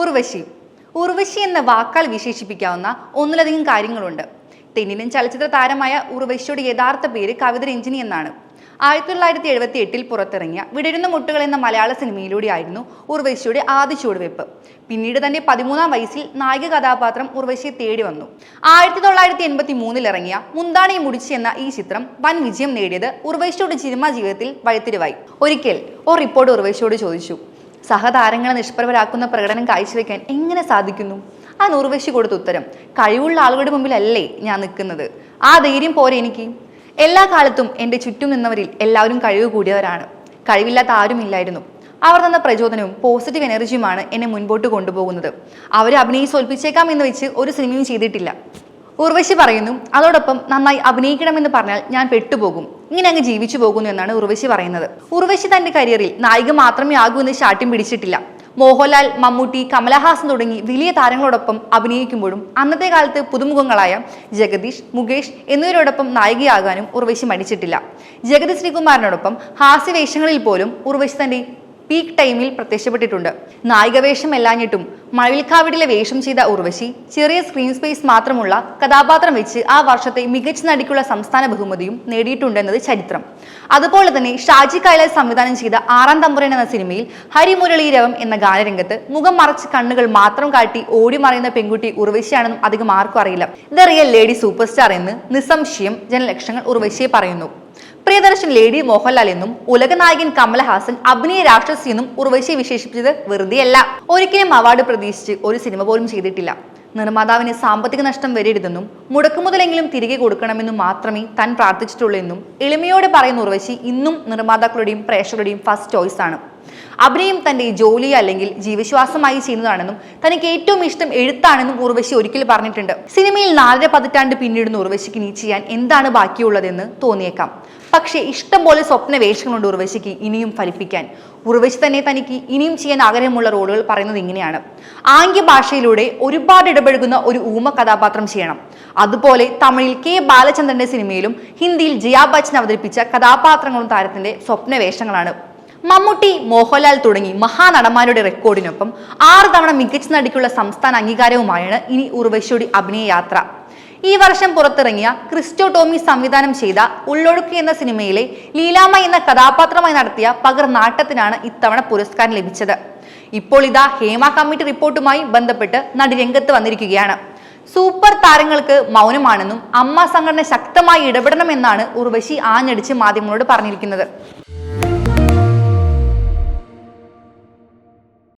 ഉർവശി. ഉർവശി എന്ന വാക്കാൽ വിശേഷിപ്പിക്കാവുന്ന ഒന്നിലധികം കാര്യങ്ങളുണ്ട്. തെന്നിലും ചലച്ചിത്ര താരമായ ഉർവശിയുടെ യഥാർത്ഥ പേര് കവിത രഞ്ജിനി എന്നാണ്. ആയിരത്തി തൊള്ളായിരത്തി എഴുപത്തി എട്ടിൽ പുറത്തിറങ്ങിയ വിടരുന്ന മുട്ടുകൾ എന്ന മലയാള സിനിമയിലൂടെയായിരുന്നു ഉർവശിയുടെ ആദ്യ ചുവടുവെപ്പ് പിന്നീട് തന്റെ പതിമൂന്നാം വയസ്സിൽ നായിക കഥാപാത്രം ഉർവശിയെ തേടി വന്നു. ആയിരത്തി തൊള്ളായിരത്തി എൺപത്തി മൂന്നിൽ ഇറങ്ങിയ മുന്താണി മുടിച്ച് എന്ന ഈ ചിത്രം വൻ വിജയം നേടിയത് ഉർവശിയുടെ സിനിമാ ജീവിതത്തിൽ വഴിത്തിരിവായി. ഒരിക്കൽ ഒരു റിപ്പോർട്ട് ഉർവശിയോട് ചോദിച്ചു. സഹതാരങ്ങളെ നിഷ്പ്രഭരാക്കുന്ന പ്രകടനം കാഴ്ചവെക്കാൻ എങ്ങനെ സാധിക്കുന്നു? ആ നൂർവശി കൊടുത്ത ഉത്തരം കഴിവുള്ള ആളുകളുടെ മുമ്പിലല്ലേ ഞാൻ നിൽക്കുന്നത്. ആ ധൈര്യം പോരെ എനിക്ക്. എല്ലാ കാലത്തും എന്റെ ചുറ്റും നിന്നവരിൽ എല്ലാവരും കഴിവ് കൂടിയവരാണ്. കഴിവില്ലാത്ത ആരുമില്ലായിരുന്നു അവർ തന്ന പ്രചോദനവും പോസിറ്റീവ് എനർജിയുമാണ് എന്നെ മുൻപോട്ട് കൊണ്ടുപോകുന്നത്. അവരെ അഭിനയിച്ച് ഒൽപ്പിച്ചേക്കാം എന്ന് വെച്ച് ഒരു സിനിമയും ചെയ്തിട്ടില്ല. ഉർവശി പറയുന്നു അതോടൊപ്പം നന്നായി അഭിനയിക്കണമെന്ന് പറഞ്ഞാൽ ഞാൻ പെട്ടുപോകും. ഇങ്ങനെ അങ്ങ് ജീവിച്ചു പോകുന്നു എന്നാണ് ഉർവശി പറയുന്നത്. ഉർവശി തന്റെ കരിയറിൽ നായിക മാത്രമേ ആകൂ എന്ന് ശാഠ്യം പിടിച്ചിട്ടില്ല. മോഹൻലാൽ മമ്മൂട്ടി കമലഹാസൻ തുടങ്ങി വലിയ താരങ്ങളോടൊപ്പം അഭിനയിക്കുമ്പോഴും അന്നത്തെ കാലത്ത് പുതുമുഖങ്ങളായ ജഗദീഷ് മുകേഷ് എന്നിവരോടൊപ്പം നായികയാകാനും ഉർവശി മടിച്ചിട്ടില്ല. ജഗദീഷ് ശ്രീകുമാറിനോടൊപ്പം ഹാസ്യവേഷങ്ങളിൽ പോലും ഉർവശി തന്റെ പീക്ക് ടൈമിൽ പ്രത്യക്ഷപ്പെട്ടിട്ടുണ്ട്. നായികവേഷം എല്ലാഞ്ഞിട്ടും മഴവിൽക്കാവിടിലെ വേഷം ചെയ്ത ഉർവശി ചെറിയ സ്ക്രീൻ സ്പേസ് മാത്രമുള്ള കഥാപാത്രം വെച്ച് ആ വർഷത്തെ മികച്ച നടിക്കുള്ള സംസ്ഥാന ബഹുമതിയും നേടിയിട്ടുണ്ടെന്നത് ചരിത്രം. അതുപോലെ തന്നെ ഷാജി കൈലാസ് സംവിധാനം ചെയ്ത ആറാം തമ്പുരൻ എന്ന സിനിമയിൽ ഹരിമുരളീരവം എന്ന ഗാനരംഗത്ത് മുഖം മറച്ച് കണ്ണുകൾ മാത്രം കാട്ടി ഓടി മറയുന്ന പെൺകുട്ടി ഉർവശിയാണെന്നും അധികം ആർക്കും അറിയില്ല. The real lady super star എന്ന് നിസ്സംശയം ജനലക്ഷങ്ങൾ ഉർവശിയെ പറയുന്നു. പ്രിയദർശൻ ലേഡി മോഹൻലാൽ എന്നും ഉലകനായകൻ കമൽഹാസൻ അഭിനയ രാക്ഷസി എന്നും ഉർവശിയെ വിശേഷിപ്പിച്ചത് വെറുതെയല്ല. ഒരിക്കലും അവാർഡ് പ്രതീക്ഷിച്ച് ഒരു സിനിമ പോലും ചെയ്തിട്ടില്ല. നിർമ്മാതാവിന് സാമ്പത്തിക നഷ്ടം വരരുതെന്നും മുടക്കുമുതലെങ്കിലും തിരികെ കൊടുക്കണമെന്നും മാത്രമേ താൻ പ്രാർത്ഥിച്ചിട്ടുള്ളൂ എന്നും എളിമയോടെ പറയുന്ന ഉർവശി ഇന്നും നിർമ്മാതാക്കളുടെയും പ്രേക്ഷകരുടെയും ഫസ്റ്റ് ചോയ്സ് ആണ്. അഭിനയം തന്റെ ജോലി അല്ലെങ്കിൽ ജീവശ്വാസമായി ചെയ്യുന്നതാണെന്നും തനിക്ക് ഏറ്റവും ഇഷ്ടം എഴുത്താണെന്നും ഉർവശി ഒരിക്കൽ പറഞ്ഞിട്ടുണ്ട്. സിനിമയിൽ നാലര പതിറ്റാണ്ട് പിന്നിടുന്ന ഉർവശിക്ക് ഇനി ചെയ്യാൻ എന്താണ് ബാക്കിയുള്ളതെന്ന് തോന്നിയേക്കാം. പക്ഷേ ഇഷ്ടം പോലെ സ്വപ്ന വേഷങ്ങളുണ്ട് ഉർവശിക്ക് ഇനിയും ഫലിപ്പിക്കാൻ. ഉർവശി തന്നെ തനിക്ക് ഇനിയും ചെയ്യാൻ ആഗ്രഹമുള്ള റോളുകൾ പറയുന്നത് ഇങ്ങനെയാണ്. ആംഗ്യ ഭാഷയിലൂടെ ഒരുപാട് ഇടപഴകുന്ന ഒരു ഊമ കഥാപാത്രം ചെയ്യണം. അതുപോലെ തമിഴിൽ കെ ബാലചന്ദ്രന്റെ സിനിമയിലും ഹിന്ദിയിൽ ജയാ ബച്ചൻ അവതരിപ്പിച്ച കഥാപാത്രങ്ങളും താരത്തിന്റെ സ്വപ്ന വേഷങ്ങളാണ്. മമ്മൂട്ടി മോഹൻലാൽ തുടങ്ങി മഹാനടന്മാരുടെ റെക്കോർഡിനൊപ്പം ആറ് തവണ മികച്ച നടിക്കുള്ള സംസ്ഥാന അംഗീകാരവുമായാണ് ഇനി ഉർവശിയുടെ അഭിനയ യാത്ര. ഈ വർഷം പുറത്തിറങ്ങിയ ക്രിസ്റ്റോ ടോമി സംവിധാനം ചെയ്ത ഉള്ളൊഴുക്ക് എന്ന സിനിമയിലെ ലീലാമ എന്ന കഥാപാത്രമായി നടത്തിയ പകർ നാട്ടത്തിനാണ് ഇത്തവണ പുരസ്കാരം ലഭിച്ചത്. ഇപ്പോൾ ഇതാ ഹേമ കമ്മിറ്റി റിപ്പോർട്ടുമായി ബന്ധപ്പെട്ട് നടി രംഗത്ത് വന്നിരിക്കുകയാണ്. സൂപ്പർ താരങ്ങൾക്ക് മൗനമാണെന്നും അമ്മ സംഘടന ശക്തമായി ഇടപെടണമെന്നാണ് ഉർവശി ആഞ്ഞടിച്ച് മാധ്യമങ്ങളോട് പറഞ്ഞിരിക്കുന്നത്.